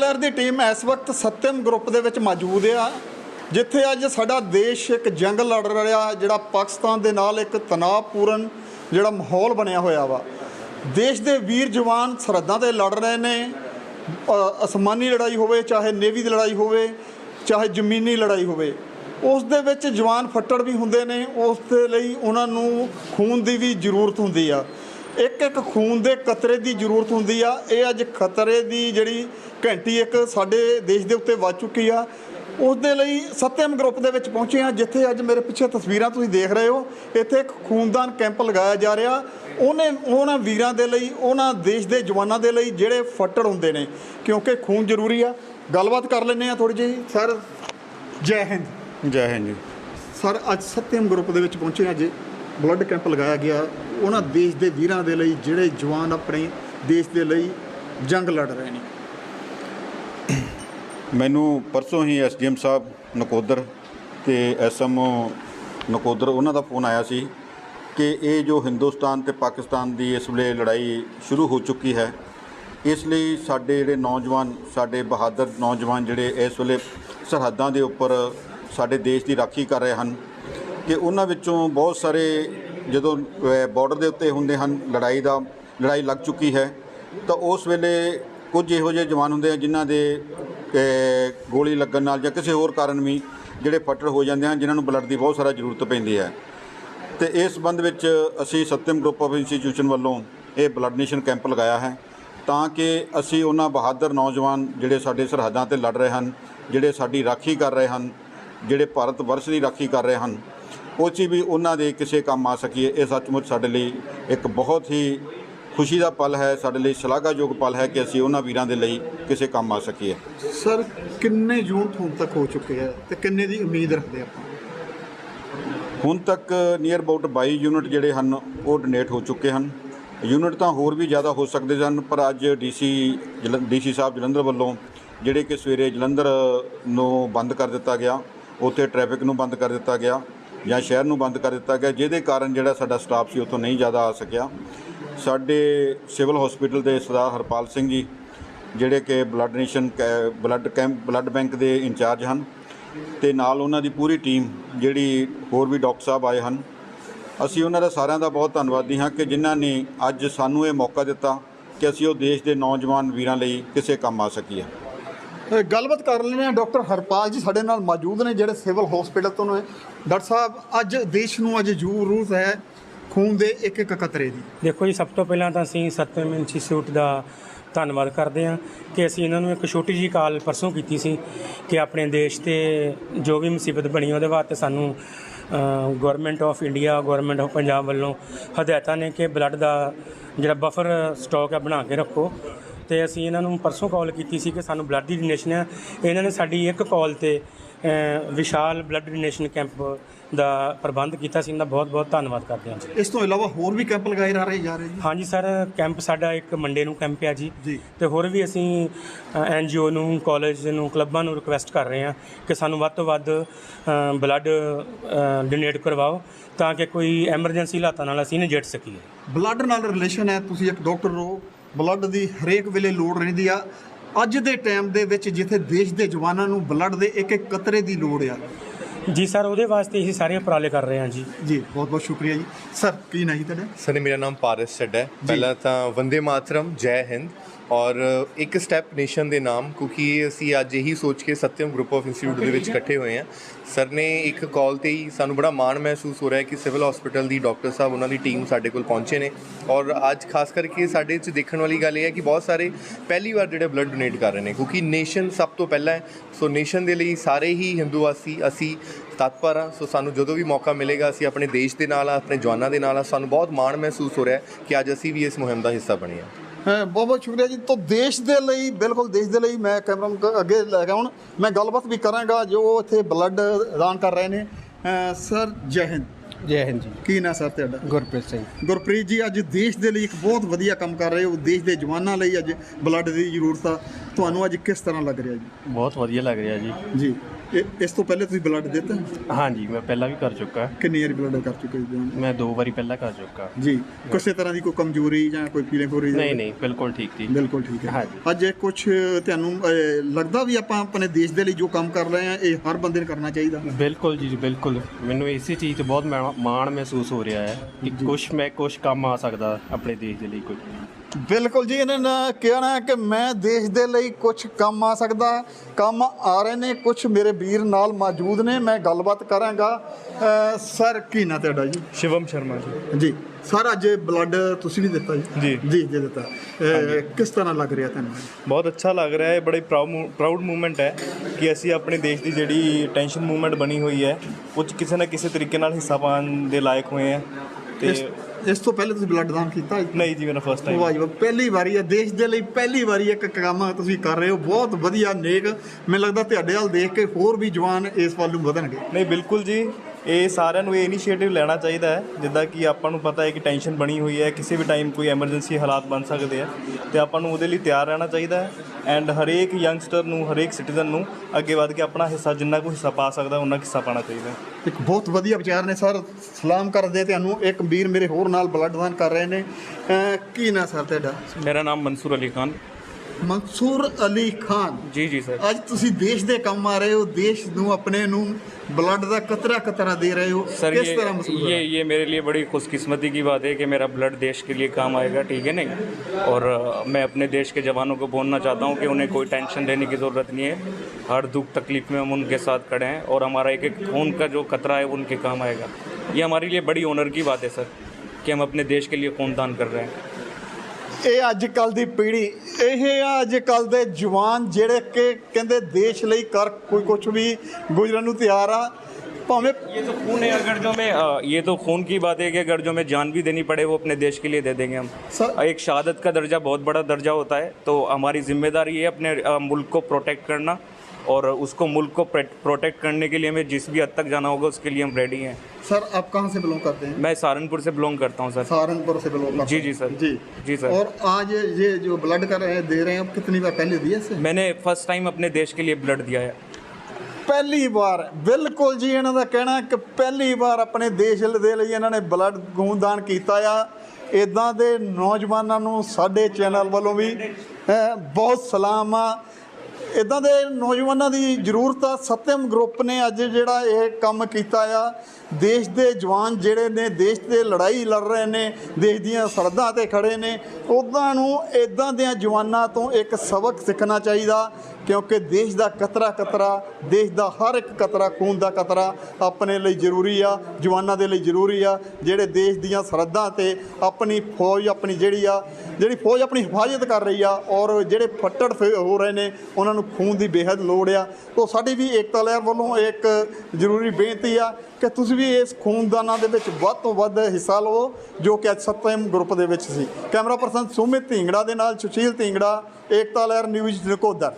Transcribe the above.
ਲਹਿਰ ਦੀ ਟੀਮ ਇਸ ਵਕਤ ਸਤਿਅਮ ਗਰੁੱਪ ਦੇ ਵਿੱਚ ਮੌਜੂਦ ਆ, ਜਿੱਥੇ ਅੱਜ ਸਾਡਾ ਦੇਸ਼ ਇੱਕ ਜੰਗ ਲੜ ਰਿਹਾ, ਜਿਹੜਾ ਪਾਕਿਸਤਾਨ ਦੇ ਨਾਲ ਇੱਕ ਤਣਾਅਪੂਰਨ ਜਿਹੜਾ ਮਾਹੌਲ ਬਣਿਆ ਹੋਇਆ ਵਾ। ਦੇਸ਼ ਦੇ ਵੀਰ ਜਵਾਨ ਸਰਹੱਦਾਂ ਤੇ ਲੜ ਰਹੇ ਨੇ। ਅਸਮਾਨੀ ਲੜਾਈ ਹੋਵੇ, ਚਾਹੇ ਨੇਵੀ ਦੀ ਲੜਾਈ ਹੋਵੇ, ਚਾਹੇ ਜ਼ਮੀਨੀ ਲੜਾਈ ਹੋਵੇ, ਉਸ ਦੇ ਵਿੱਚ ਜਵਾਨ ਫੱਟੜ ਵੀ ਹੁੰਦੇ ਨੇ। ਉਸ ਦੇ ਲਈ ਉਹਨਾਂ ਨੂੰ ਖੂਨ ਦੀ ਵੀ ਜ਼ਰੂਰਤ ਹੁੰਦੀ ਆ। ਇੱਕ ਇੱਕ ਖੂਨ ਦੇ ਕਤਰੇ ਦੀ ਜ਼ਰੂਰਤ ਹੁੰਦੀ ਆ। ਇਹ ਅੱਜ ਖਤਰੇ ਦੀ ਜਿਹੜੀ ਘੰਟੀ ਇੱਕ ਸਾਡੇ ਦੇਸ਼ ਦੇ ਉੱਤੇ ਵੱਜ ਚੁੱਕੀ ਆ। ਉਸ ਦੇ ਲਈ ਸਤਿਅਮ ਗਰੁੱਪ ਦੇ ਵਿੱਚ ਪਹੁੰਚੇ ਆ ਜਿੱਥੇ ਅੱਜ ਮੇਰੇ ਪਿੱਛੇ ਤਸਵੀਰਾਂ ਤੁਸੀਂ ਦੇਖ ਰਹੇ ਹੋ। ਇੱਥੇ ਇੱਕ ਖੂਨਦਾਨ ਕੈਂਪ ਲਗਾਇਆ ਜਾ ਰਿਹਾ। ਉਹਨੇ ਉਹਨਾਂ ਵੀਰਾਂ ਦੇ ਲਈ ਉਹਨਾਂ ਦੇਸ਼ ਦੇ ਜਵਾਨਾਂ ਦੇ ਲਈ ਜਿਹੜੇ ਫੱਟੜ ਹੁੰਦੇ ਨੇ ਕਿਉਂਕਿ ਖੂਨ ਜ਼ਰੂਰੀ ਆ। ਗੱਲਬਾਤ ਕਰ ਲੈਂਦੇ ਆ ਥੋੜੀ ਜਿਹੀ। ਸਰ ਜੈ ਹਿੰਦ। ਜੈ ਹਿੰਦ ਜੀ। ਸਰ ਅੱਜ ਸਤਿਅਮ ਗਰੁੱਪ ਦੇ ਵਿੱਚ ਪਹੁੰਚੇ ਅੱਜ ਬਲੱਡ ਕੈਂਪ ਲਗਾਇਆ ਗਿਆ। ਉਹਨਾਂ ਦੇਸ਼ ਦੇ ਵੀਰਾਂ ਦੇ ਲਈ ਜਿਹੜੇ ਜਵਾਨ ਆਪਣੇ ਦੇਸ਼ ਦੇ ਲਈ ਜੰਗ ਲੜ ਰਹੇ ਨੇ। ਮੈਨੂੰ ਪਰਸੋਂ ਹੀ ਐਸਡੀਐਮ ਸਾਹਿਬ ਨਕੋਦਰ ਤੇ ਐਸਐਮਓ ਨਕੋਦਰ ਉਹਨਾਂ ਦਾ ਫੋਨ ਆਇਆ ਸੀ ਕਿ ਇਹ ਜੋ ਹਿੰਦੁਸਤਾਨ ਤੇ ਪਾਕਿਸਤਾਨ ਦੀ ਇਸ ਵੇਲੇ ਲੜਾਈ ਸ਼ੁਰੂ ਹੋ ਚੁੱਕੀ ਹੈ, ਇਸ ਲਈ ਸਾਡੇ ਜਿਹੜੇ ਨੌਜਵਾਨ, ਸਾਡੇ ਬਹਾਦਰ ਨੌਜਵਾਨ ਜਿਹੜੇ ਇਸ ਵੇਲੇ ਸਰਹੱਦਾਂ ਦੇ ਉੱਪਰ ਸਾਡੇ ਦੇਸ਼ ਦੀ ਰਾਖੀ ਕਰ ਰਹੇ ਹਨ ਕਿ ਉਹਨਾਂ ਵਿੱਚੋਂ ਬਹੁਤ ਸਾਰੇ ਜਦੋਂ ਬਾਰਡਰ ਦੇ ਉੱਤੇ ਹੁੰਦੇ ਹਨ, ਲੜਾਈ ਦਾ, ਲੜਾਈ ਲੱਗ ਚੁੱਕੀ ਹੈ, ਤਾਂ ਉਸ ਵੇਲੇ ਕੁਝ ਇਹੋ ਜਿਹੇ ਜਵਾਨ ਹੁੰਦੇ ਆ ਜਿਨ੍ਹਾਂ ਦੇ ਗੋਲੀ ਲੱਗਣ ਨਾਲ ਜਾਂ ਕਿਸੇ ਹੋਰ ਕਾਰਨ ਵੀ ਜਿਹੜੇ ਫੱਟੜ ਹੋ ਜਾਂਦੇ ਹਨ, ਜਿਨ੍ਹਾਂ ਨੂੰ ਬਲੱਡ ਦੀ ਬਹੁਤ ਸਾਰਾ ਜ਼ਰੂਰਤ ਪੈਂਦੀ ਹੈ। ਤੇ ਇਸ ਸੰਬੰਧ ਵਿੱਚ ਅਸੀਂ ਸਤਿਮ ਗਰੁੱਪ ਆਫ ਇੰਸਟੀਚਿਊਸ਼ਨ ਵੱਲੋਂ ਇਹ ਬਲੱਡ ਨੇਸ਼ਨ ਕੈਂਪ ਲਗਾਇਆ ਹੈ, ਤਾਂ ਕਿ ਅਸੀਂ ਉਹਨਾਂ ਬਹਾਦਰ ਨੌਜਵਾਨ ਜਿਹੜੇ ਸਾਡੇ ਸਰਹੱਦਾਂ ਤੇ ਲੜ ਰਹੇ ਹਨ, ਜਿਹੜੇ ਸਾਡੀ ਰਾਖੀ ਕਰ ਰਹੇ ਹਨ, ਜਿਹੜੇ ਭਾਰਤ ਵਰਸ਼ ਦੀ ਰਾਖੀ ਕਰ ਰਹੇ ਹਨ ਉਹ 'ਚ ਵੀ ਉਹਨਾਂ ਦੇ ਕਿਸੇ ਕੰਮ ਆ ਸਕੀਏ ਇਹ ਸੱਚਮੁੱਚ ਸਾਡੇ ਲਈ ਇੱਕ ਬਹੁਤ ਹੀ ਖੁਸ਼ੀ ਦਾ ਪਲ ਹੈ ਸਾਡੇ ਲਈ ਸ਼ਲਾਘਾਯੋਗ ਪਲ ਹੈ ਕਿ ਅਸੀਂ ਉਹਨਾਂ ਵੀਰਾਂ ਦੇ ਲਈ ਕਿਸੇ ਕੰਮ ਆ ਸਕੀਏ। ਸਰ ਕਿੰਨੇ ਯੂਨਿਟ ਹੁਣ ਤੱਕ ਹੋ ਚੁੱਕੇ ਆ ਤੇ ਕਿੰਨੇ ਦੀ ਉਮੀਦ ਰੱਖਦੇ ਆਪਾਂ? ਹੁਣ ਤੱਕ ਨੀਅਰ ਅਬਾਊਟ 22 ਯੂਨਿਟ ਜਿਹੜੇ ਹਨ ਉਹ ਡੋਨੇਟ ਹੋ ਚੁੱਕੇ ਹਨ। ਯੂਨਿਟ ਤਾਂ ਹੋਰ ਵੀ ਜ਼ਿਆਦਾ ਹੋ ਸਕਦੇ ਸਨ ਪਰ ਅੱਜ ਡੀਸੀ ਡੀਸੀ ਸਾਹਿਬ ਜਲੰਧਰ ਵੱਲੋਂ ਜਿਹੜੇ ਕਿ ਸਵੇਰੇ ਜਲੰਧਰ ਨੂੰ ਬੰਦ ਕਰ ਦਿੱਤਾ ਗਿਆ ਉੱਥੇ ਟ੍ਰੈਫਿਕ ਨੂੰ ਬੰਦ ਕਰ ਦਿੱਤਾ ਗਿਆ। ਜਾਂ ਸ਼ਹਿਰ ਨੂੰ ਬੰਦ ਕਰ ਦਿੱਤਾ ਗਿਆ, ਜਿਹਦੇ ਕਾਰਨ ਜਿਹੜਾ ਸਾਡਾ ਸਟਾਫ ਸੀ ਉੱਥੋਂ ਨਹੀਂ ਜ਼ਿਆਦਾ ਆ ਸਕਿਆ। ਸਾਡੇ ਸਿਵਲ ਹਸਪੀਟਲ ਦੇ ਸਰਦਾਰ ਹਰਪਾਲ ਸਿੰਘ ਜੀ, ਜਿਹੜੇ ਕਿ ਬਲੱਡ ਨੇਸ਼ਨ ਕੈ- ਬਲੱਡ ਕੈਂਪ, ਬਲੱਡ ਬੈਂਕ ਦੇ ਇੰਚਾਰਜ ਹਨ ਤੇ ਨਾਲ ਉਹਨਾਂ ਦੀ ਪੂਰੀ ਟੀਮ, ਜਿਹੜੀ ਹੋਰ ਵੀ ਡਾਕਟਰ ਸਾਹਿਬ ਆਏ ਹਨ। ਅਸੀਂ ਉਹਨਾਂ ਦਾ ਸਾਰਿਆਂ ਦਾ ਬਹੁਤ ਧੰਨਵਾਦੀ ਹਾਂ ਕਿ ਜਿਨ੍ਹਾਂ ਨੇ ਅੱਜ ਸਾਨੂੰ ਇਹ ਮੌਕਾ ਦਿੱਤਾ ਕਿ ਅਸੀਂ ਉਹ ਦੇਸ਼ ਦੇ ਨੌਜਵਾਨ ਵੀਰਾਂ ਲਈ ਕਿਸੇ ਕੰਮ ਆ ਸਕੀਏ। ਗੱਲਬਾਤ ਕਰ ਲੈਂਦੇ ਹਾਂ। ਡਾਕਟਰ ਹਰਪਾਲ ਜੀ ਸਾਡੇ ਨਾਲ ਮੌਜੂਦ ਨੇ, ਜਿਹੜੇ ਸਿਵਲ ਹਸਪੀਟਲ ਤੋਂ ਨੇ। ਡਾਕਟਰ ਸਾਹਿਬ, ਅੱਜ ਦੇਸ਼ ਨੂੰ ਅੱਜ ਜ਼ਰੂਰਤ ਹੈ, ਖੂਨ ਦੇ ਇੱਕ ਇੱਕ ਕਤਰੇ ਦੀ। ਦੇਖੋ ਜੀ, ਸਭ ਤੋਂ ਪਹਿਲਾਂ ਤਾਂ ਅਸੀਂ ਸਤਿਮ ਇੰਸਟੀਚਿਊਟ ਦਾ ਧੰਨਵਾਦ ਕਰਦੇ ਹਾਂ ਕਿ ਅਸੀਂ ਇਹਨਾਂ ਨੂੰ ਇੱਕ ਛੋਟੀ ਜਿਹੀ ਕਾਲ ਪਰਸੋਂ ਕੀਤੀ ਸੀ ਕਿ ਆਪਣੇ ਦੇਸ਼ ਤੇ ਜੋ ਵੀ ਮੁਸੀਬਤ ਬਣੀ ਉਹਦੇ ਵਾਸਤੇ ਸਾਨੂੰ government of India government of Punjab ਵੱਲੋਂ ਹਦਾਇਤਾਂ ਨੇ ਕਿ ਬਲੱਡ ਦਾ ਜਿਹੜਾ ਬਫਰ ਸਟਾਕ ਹੈ ਬਣਾ ਕੇ ਰੱਖੋ। ਤੇ ਅਸੀਂ ਇਹਨਾਂ ਨੂੰ ਪਰਸੋਂ ਕਾਲ ਕੀਤੀ ਸੀ ਕਿ ਸਾਨੂੰ ਬਲੱਡ ਦੀ ਡੋਨੇਸ਼ਨ ਹੈ। ਇਹਨਾਂ ਨੇ ਸਾਡੀ ਇੱਕ ਕਾਲ ਤੇ ਵਿਸ਼ਾਲ ਬਲੱਡ ਡੋਨੇਸ਼ਨ ਕੈਂਪ ਦਾ ਪ੍ਰਬੰਧ ਕੀਤਾ ਸੀ। ਇਹਨਾਂ ਦਾ ਬਹੁਤ ਬਹੁਤ ਧੰਨਵਾਦ ਕਰਦੇ ਹਾਂ ਜੀ। ਇਸ ਤੋਂ ਇਲਾਵਾ ਹੋਰ ਵੀ ਕੈਂਪ ਲਗਾਏ ਜਾ ਰਹੇ ਜਾ ਰਹੇ ਜੀ? ਹਾਂਜੀ ਸਰ ਕੈਂਪ ਸਾਡਾ ਇੱਕ ਮੰਡੇ ਨੂੰ ਕੈਂਪ ਹੈ ਜੀ। ਤੇ ਹੋਰ ਵੀ ਅਸੀਂ ਐਨਜੀਓ ਨੂੰ ਕਾਲਜ ਨੂੰ ਕਲੱਬਾਂ ਨੂੰ ਰਿਕੁਐਸਟ ਕਰ ਰਹੇ ਹਾਂ ਕਿ ਸਾਨੂੰ ਵੱਧ ਤੋਂ ਵੱਧ ਬਲੱਡ ਡੋਨੇਟ ਕਰਵਾਓ ਤਾਂ ਕਿ ਕੋਈ ਐਮਰਜੈਂਸੀ ਹਾਲਾਤਾਂ ਨਾਲ ਅਸੀਂ ਨਜਿੱਠ ਸਕੀਏ। ਬਲੱਡ ਨਾਲ ਰਿਲੇਸ਼ਨ ਹੈ ਤੁਸੀਂ ਇੱਕ ਡਾਕਟਰ ਹੋ। ਬਲੱਡ ਦੀ ਹਰੇਕ ਵੇਲੇ ਲੋੜ ਰਹਿੰਦੀ ਆ। ਅੱਜ ਦੇ ਟਾਈਮ ਦੇ ਵਿੱਚ ਜਿੱਥੇ ਦੇਸ਼ ਦੇ ਜਵਾਨਾਂ ਨੂੰ ਬਲੱਡ ਦੇ ਇੱਕ ਇੱਕ ਕਤਰੇ ਦੀ ਲੋੜ ਆ। ਜੀ ਸਰ ਉਹਦੇ ਵਾਸਤੇ ਅਸੀਂ ਸਾਰੇ ਉਪਰਾਲੇ ਕਰ ਰਹੇ ਹਾਂ ਜੀ। ਜੀ ਬਹੁਤ ਬਹੁਤ ਸ਼ੁਕਰੀਆ ਜੀ। ਸਰ ਕੀ ਨਹੀਂ ਤੁਹਾਡਾ? ਸਰ ਮੇਰਾ ਨਾਮ ਪਾਰਸ ਹੈ। ਪਹਿਲਾਂ ਤਾਂ ਵੰਦੇ ਮਾਤਰਮ ਜੈ ਹਿੰਦ। ਔਰ ਇੱਕ ਸਟੈਪ ਨੇਸ਼ਨ ਦੇ ਨਾਮ ਕਿਉਂਕਿ ਅਸੀਂ ਅੱਜ ਇਹੀ ਸੋਚ ਕੇ ਸਤਿਅਮ ਗਰੁੱਪ ਆਫ ਇੰਸਟੀਚਿਊਟ ਦੇ ਵਿੱਚ ਇਕੱਠੇ ਹੋਏ ਹਾਂ। ਸਰ ਨੇ ਇੱਕ ਕਾਲ ਤੇ ਹੀ ਸਾਨੂੰ ਬੜਾ ਮਾਣ ਮਹਿਸੂਸ ਹੋ ਰਿਹਾ ਹੈ ਕਿ ਸਿਵਲ ਹਸਪੀਟਲ ਦੀ ਡਾਕਟਰ ਸਾਹਿਬ ਉਹਨਾਂ ਦੀ ਟੀਮ ਸਾਡੇ ਕੋਲ ਪਹੁੰਚੇ ਨੇ। ਔਰ ਅੱਜ ਖਾਸ ਕਰਕੇ ਸਾਡੇ 'ਚ ਦੇਖਣ ਵਾਲੀ ਗੱਲ ਇਹ ਹੈ ਕਿ ਬਹੁਤ ਸਾਰੇ ਪਹਿਲੀ ਵਾਰ ਜਿਹੜੇ ਬਲੱਡ ਡੋਨੇਟ ਕਰ ਰਹੇ ਨੇ ਕਿਉਂਕਿ ਨੇਸ਼ਨ ਸਭ ਤੋਂ ਪਹਿਲਾਂ ਹੈ। ਸੋ ਨੇਸ਼ਨ ਦੇ ਲਈ ਸਾਰੇ ਹੀ ਹਿੰਦੂ ਵਾਸੀ ਅਸੀਂ ਤਤਪਰ ਹਾਂ। ਸੋ ਸਾਨੂੰ ਜਦੋਂ ਵੀ ਮੌਕਾ ਮਿਲੇਗਾ ਅਸੀਂ ਆਪਣੇ ਦੇਸ਼ ਦੇ ਨਾਲ ਆ ਆਪਣੇ ਜਵਾਨਾਂ ਦੇ ਨਾਲ ਆ ਸਾਨੂੰ ਬਹੁਤ ਮਾਣ ਮਹਿਸੂਸ ਹੋ ਰਿਹਾ ਹੈ ਕਿ ਅੱਜ ਅਸੀਂ ਵੀ ਇਸ ਮੁਹਿੰਮ ਦਾ ਹਿੱਸਾ ਬਣੇ ਹਾਂ। ਬਹੁਤ ਬਹੁਤ ਸ਼ੁਕਰੀਆ ਜੀ। ਤੋਂ ਦੇਸ਼ ਦੇ ਲਈ ਬਿਲਕੁਲ ਦੇਸ਼ ਦੇ ਲਈ ਮੈਂ ਕੈਮਰਾ ਅੱਗੇ ਲੈ ਕੇ ਹੁਣ ਮੈਂ ਗੱਲਬਾਤ ਵੀ ਕਰਾਂਗਾ ਜੋ ਇੱਥੇ ਬਲੱਡ ਦਾਨ ਕਰ ਰਹੇ ਨੇ। ਸਰ ਜੈ ਹਿੰਦ। ਜੈ ਹਿੰਦ ਜੀ। ਕੀ ਨਾਂ ਸਰ ਤੁਹਾਡਾ? ਗੁਰਪ੍ਰੀਤ ਸਿੰਘ। ਗੁਰਪ੍ਰੀਤ ਜੀ ਅੱਜ ਦੇਸ਼ ਦੇ ਲਈ ਇੱਕ ਬਹੁਤ ਵਧੀਆ ਕੰਮ ਕਰ ਰਹੇ ਹੋ। ਦੇਸ਼ ਦੇ ਜਵਾਨਾਂ ਲਈ ਅੱਜ ਬਲੱਡ ਦੀ ਜ਼ਰੂਰਤ ਆ। ਤੁਹਾਨੂੰ ਅੱਜ ਕਿਸ ਤਰ੍ਹਾਂ ਲੱਗ ਰਿਹਾ ਜੀ? ਬਹੁਤ ਵਧੀਆ ਲੱਗ ਰਿਹਾ ਜੀ। ਜੀ। ਇਹ- ਇਸ ਤੋਂ ਪਹਿਲੇ ਤੁਸੀਂ ਬਲੱਡ ਦਿੱਤਾ? ਹਾਂਜੀ ਮੈਂ ਪਹਿਲਾਂ ਵੀ ਕਰ ਚੁੱਕਾ। ਕਿੰਨੀ ਵਾਰੀ ਬਲੱਡ ਕਰ ਚੁੱਕੇ ਜੀ ਮੈਂ ਦੋ ਵਾਰੀ ਪਹਿਲਾਂ ਕਰ ਚੁੱਕਾ। ਜੀ ਕਿਸੇ ਤਰ੍ਹਾਂ ਦੀ ਕੋਈ ਕਮਜ਼ੋਰੀ ਜਾਂ ਕੋਈ ਫੀਲਿੰਗ ਹੋ ਰਹੀ ਹੈ? ਨਹੀਂ ਨਹੀਂ ਬਿਲਕੁਲ ਠੀਕ ਸੀ। ਬਿਲਕੁਲ ਠੀਕ ਹੈ। ਹਾਂਜੀ। ਅੱਜ ਕੁਝ ਤੁਹਾਨੂੰ ਅਹ, ਲੱਗਦਾ ਵੀ ਆਪਾਂ ਆਪਣੇ ਦੇਸ਼ ਦੇ ਲਈ ਜੋ ਕੰਮ ਕਰ ਰਹੇ ਹਾਂ ਇਹ ਹਰ ਬੰਦੇ ਨੂੰ ਕਰਨਾ ਚਾਹੀਦਾ? ਬਿਲਕੁਲ ਜੀ ਬਿਲਕੁਲ। ਮੈਨੂੰ ਇਸੇ ਚੀਜ਼ ਤੇ ਬਹੁਤ ਮਾ- ਮਾਣ ਮਹਿਸੂਸ ਹੋ ਰਿਹਾ ਹੈ ਕਿ ਕੁਛ ਮੈਂ ਕੁਛ ਕੰਮ ਆ ਸਕਦਾ ਆਪਣੇ ਦੇਸ਼ ਦੇ ਲਈ ਕੋਈ। ਬਿਲਕੁਲ ਜੀ ਇਹਨਾਂ ਨੇ ਕਹਿਣਾ ਹੈ ਕਿ ਮੈਂ ਦੇਸ਼ ਦੇ ਲਈ ਕੁਝ ਕੰਮ ਆ ਸਕਦਾ ਕੰਮ ਆ ਰਹੇ ਨੇ ਕੁਝ ਮੇਰੇ ਵੀਰ ਨਾਲ ਮੌਜੂਦ ਨੇ ਮੈਂ ਗੱਲਬਾਤ ਕਰਾਂਗਾ। ਸਰ ਕੀ ਨਾਂ ਤੁਹਾਡਾ ਜੀ? ਸ਼ਿਵਮ ਸ਼ਰਮਾ ਜੀ। ਜੀ ਸਰ ਅੱਜ ਬਲੱਡ ਤੁਸੀਂ ਵੀ ਦਿੱਤਾ ਜੀ? ਜੀ। ਜੀ ਦਿੱਤਾ। ਕਿਸ ਤਰ੍ਹਾਂ ਲੱਗ ਰਿਹਾ ਤੁਹਾਨੂੰ? ਬਹੁਤ ਅੱਛਾ ਲੱਗ ਰਿਹਾ ਹੈ ਬੜੀ ਪ੍ਰਾਊਡ ਮੂਵਮੈਂਟ ਹੈ ਕਿ ਅਸੀਂ ਆਪਣੇ ਦੇਸ਼ ਦੀ ਜਿਹੜੀ ਟੈਂਸ਼ਨ ਮੂਵਮੈਂਟ ਬਣੀ ਹੋਈ ਹੈ ਉਹ ਕਿਸੇ ਨਾ ਕਿਸੇ ਤਰੀਕੇ ਨਾਲ ਹਿੱਸਾ ਪਾਉਣ ਦੇ ਲਾਇਕ ਹੋਏ ਆ ਤੇ ਇਸ ਤੋਂ ਪਹਿਲੇ ਤੁਸੀਂ ਬਲੱਡ ਦਾਨ ਕੀਤਾ? ਨਹੀਂ ਜੀ ਮੇਰਾ ਫਸਟ ਟਾਈਮ ਵਾਹ ਜੀ ਵਾਹ, ਪਹਿਲੀ ਵਾਰੀ ਹੈ ਦੇਸ਼ ਦੇ ਲਈ ਪਹਿਲੀ ਵਾਰੀ ਇੱਕ ਕੰਮ ਤੁਸੀਂ ਕਰ ਰਹੇ ਹੋ। ਬਹੁਤ ਵਧੀਆ ਨੇਕ ਮੈਨੂੰ ਲੱਗਦਾ ਤੁਹਾਡੇ ਵੱਲ ਦੇਖ ਕੇ ਹੋਰ ਵੀ ਜਵਾਨ ਇਸ ਵੱਲ ਨੂੰ ਵਧਣਗੇ। ਨਹੀਂ ਬਿਲਕੁਲ ਜੀ। ਇਹ ਸਾਰਿਆਂ ਨੂੰ ਇਹ ਇਨੀਸ਼ੀਏਟਿਵ ਲੈਣਾ ਚਾਹੀਦਾ ਹੈ ਜਿੱਦਾਂ ਕਿ ਆਪਾਂ ਨੂੰ ਪਤਾ ਹੈ ਕਿ ਟੈਨਸ਼ਨ ਬਣੀ ਹੋਈ ਹੈ ਕਿਸੇ ਵੀ ਟਾਈਮ ਕੋਈ ਐਮਰਜੈਂਸੀ ਹਾਲਾਤ ਬਣ ਸਕਦੇ ਆ ਤੇ ਆਪਾਂ ਨੂੰ ਉਹਦੇ ਲਈ ਤਿਆਰ ਰਹਿਣਾ ਚਾਹੀਦਾ ਹੈ ਐਂਡ ਹਰੇਕ ਯੰਗਸਟਰ ਨੂੰ ਹਰੇਕ ਸਿਟੀਜ਼ਨ ਨੂੰ ਅੱਗੇ ਵਧ ਕੇ ਆਪਣਾ ਹਿੱਸਾ ਜਿੰਨਾ ਕੋ ਹਿੱਸਾ ਪਾ ਸਕਦਾ ਉਹਨਾਂ ਹਿੱਸਾ ਪਾਣਾ ਚਾਹੀਦਾ ਇੱਕ ਬਹੁਤ ਵਧੀਆ ਵਿਚਾਰ ਨੇ ਸਰ ਸਲਾਮ ਕਰਦੇ ਤੁਹਾਨੂੰ ਇੱਕ ਵੀਰ ਮੇਰੇ ਹੋਰ ਨਾਲ ਬਲੱਡ ਦਾਨ ਕਰ ਰਹੇ ਨੇ ਕੀ ਨਾ ਸਰ ਤੁਹਾਡਾ? ਮੇਰਾ ਨਾਮ ਮਨਸੂਰ ਅਲੀ ਖਾਨ ਮਨਸੂਰ ਅਲੀ ਖਾਨ जी जी सर ਅੱਜ ਤੁਸੀਂ ਦੇਸ਼ ਦੇ ਕੰਮ ਆ ਰਹੇ ਹੋ ਦੇਸ਼ ਨੂੰ ਆਪਣੇ ਨੂੰ ਬਲੱਡ ਦਾ ਕਤਰਾ ਕਤਰਾ ਦੇ ਰਹੇ ਹੋ सर ਕਿਸ ये ਤਰ੍ਹਾਂ ਮਹਿਸੂਸ ਹੋ ये ਰਿਹਾ? ये मेरे लिए बड़ी खुशकिस्मती की बात है कि मेरा ब्लड देश के लिए काम आएगा ठीक है नहीं और अ, मैं अपने देश के जवानों को बोलना चाहता हूँ कि उन्हें कोई टेंशन लेने की ज़रूरत नहीं है हर दुख तकलीफ में हम उनके साथ खड़े हैं और हमारा एक एक खून का जो कतरा है वो उनके काम आएगा ये हमारे लिए बड़ी ऑनर की बात है सर कि हम अपने देश के लिए खून दान कर रहे हैं ਇਹ ਅੱਜ ਕੱਲ ਦੀ ਪੀੜ੍ਹੀ ਇਹ ਆ ਅੱਜ ਕੱਲ ਦੇ ਜਵਾਨ ਜਿਹੜੇ ਕਿ ਕਹਿੰਦੇ ਦੇਸ਼ ਲਈ ਕਰ ਕੋਈ ਕੁਝ ਵੀ ਗੁਜਰਨ ਨੂੰ ਤਿਆਰ ਆ ਭਾਵੇਂ ये तो खून है अगर जो मैं अ, ये तो खून की बात है कि अगर जो मैं जान भी देनी पड़े वो अपने देश के लिए दे देंगे हम सर- एक शहादत का दर्जा बहुत बड़ा दर्जा होता है तो हमारी जिम्मेदारी है अपने अ, मुल्क को प्रोटेक्ट करना और उसको मुल्क को प्रोटेक्ट करने के लिए हमें जिस भी हद तक जाना होगा उसके लिए हम रेडी हैं सर आप कहाँ से बिलोंग करते हैं मैं सहारनपुर से बिलोंग करता हूँ सर सहारनपुर से बिलोंग करते जी, हैं। जी, सर। जी जी, सर। और आज ये जो ब्लड कर रहे हैं दे रहे हैं आप कितनी बार पहले दिए से मैंने फर्स्ट टाइम अपने देश के लिए ब्लड दिया है ਪਹਿਲੀ ਵਾਰ ਬਿਲਕੁਲ ਜੀ ਇਹਨਾਂ ਦਾ ਕਹਿਣਾ ਹੈ ਕਿ ਪਹਿਲੀ ਵਾਰ ਆਪਣੇ ਦੇਸ਼ ਦੇ ਲਈ ਇਹਨਾਂ ਨੇ ਬਲੱਡ ਖੂਨਦਾਨ ਕੀਤਾ ਆ ਇਦਾਂ ਦੇ ਨੌਜਵਾਨਾਂ ਨੂੰ ਸਾਡੇ ਚੈਨਲ ਵੱਲੋਂ ਵੀ ਅਹ, ਬਹੁਤ ਸਲਾਮ ਆ ਇਦਾਂ ਦੇ ਨੌਜਵਾਨਾਂ ਦੀ ਜ਼ਰੂਰਤ ਆ। ਸਤਿਅਮ ਗਰੁੱਪ ਨੇ ਅੱਜ ਜਿਹੜਾ ਇਹ ਕੰਮ ਕੀਤਾ ਆ, ਦੇਸ਼ ਦੇ ਜਵਾਨ ਜਿਹੜੇ ਨੇ, ਦੇਸ਼ ਦੇ ਲੜਾਈ ਲੜ ਰਹੇ ਨੇ, ਦੇਸ਼ ਦੀਆਂ ਸਰਹੱਦਾਂ ਤੇ ਖੜੇ ਨੇ, ਉਹਨਾਂ ਨੂੰ ਇਦਾਂ ਦਿਆਂ ਜਵਾਨਾਂ ਤੋਂ ਇੱਕ ਸਬਕ ਸਿੱਖਣਾ ਚਾਹੀਦਾ, ਕਿਉਂਕਿ ਦੇਸ਼ ਦਾ ਕਤਰਾ ਕਤਰਾ, ਦੇਸ਼ ਦਾ ਹਰ ਇੱਕ ਕਤਰਾ, ਖੂਨ ਦਾ ਕਤਰਾ ਆਪਣੇ ਲਈ ਜ਼ਰੂਰੀ ਆ, ਜਵਾਨਾਂ ਦੇ ਲਈ ਜ਼ਰੂਰੀ ਆ, ਜਿਹੜੇ ਦੇਸ਼ ਦੀਆਂ ਸਰਹੱਦਾਂ ਤੇ ਆਪਣੀ ਫੌਜ, ਆਪਣੀ ਜਿਹੜੀ ਆ, ਜਿਹੜੀ ਫੌਜ ਆਪਣੀ ਹਿਫਾਜ਼ਤ ਕਰ ਰਹੀ ਆ, ਔਰ ਜਿਹੜੇ ਫੱਟੜ ਫੇ- ਹੋ ਰਹੇ ਨੇ, ਉਹਨਾਂ ਨੂੰ ਖੂਨ ਦੀ ਬੇਹੱਦ ਲੋੜ ਆ। ਤੋਂ ਸਾਡੀ ਵੀ ਏਕਤਾ ਲਹਿਰ ਵੱਲੋਂ ਇੱਕ ਜ਼ਰੂਰੀ ਬੇਨਤੀ ਆ ਕਿ ਤੁਸੀਂ ਵੀ ਇਸ ਖੂਨਦਾਨਾਂ ਦੇ ਵਿੱਚ ਵੱਧ ਤੋਂ ਵੱਧ ਹਿੱਸਾ ਲਵੋ, ਜੋ ਕਿ ਅੱਜ ਸੱਤਮ ਗਰੁੱਪ ਦੇ ਵਿੱਚ ਸੀ। ਕੈਮਰਾ ਪਰਸਨ ਸੁਮਿਤ ਢਿੰਗੜਾ ਦੇ ਨਾਲ ਸੁਸ਼ੀਲ ਢਿੰਗੜਾ, ਏਕਤਾ ਲਹਿਰ ਨਿਊਜ਼ ਨਕੋਦਰ।